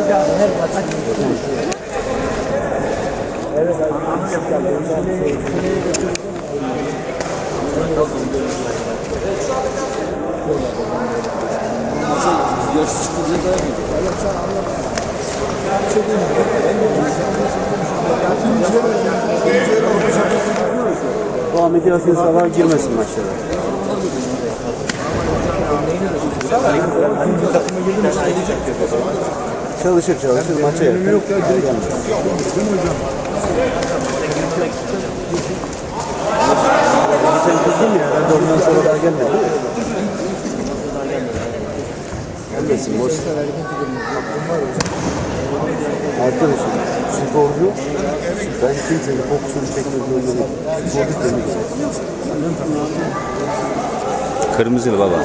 Evet, Ahmet Yasin Sabah girmesin maçlara. Takıma girdim işte diyecek Çalışır çalışır maça yakın. Yok ya, direkt Değil mi hocam? Sen kızdın ya herhalde ondan sonra daha gelmedi. Gelmesin boş. Arkadaşım sporcu ben kimsenin boksunu çekmek zorunda değilim. Sporcu demek. Kırmızılı baba.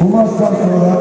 Bu maçtan sonra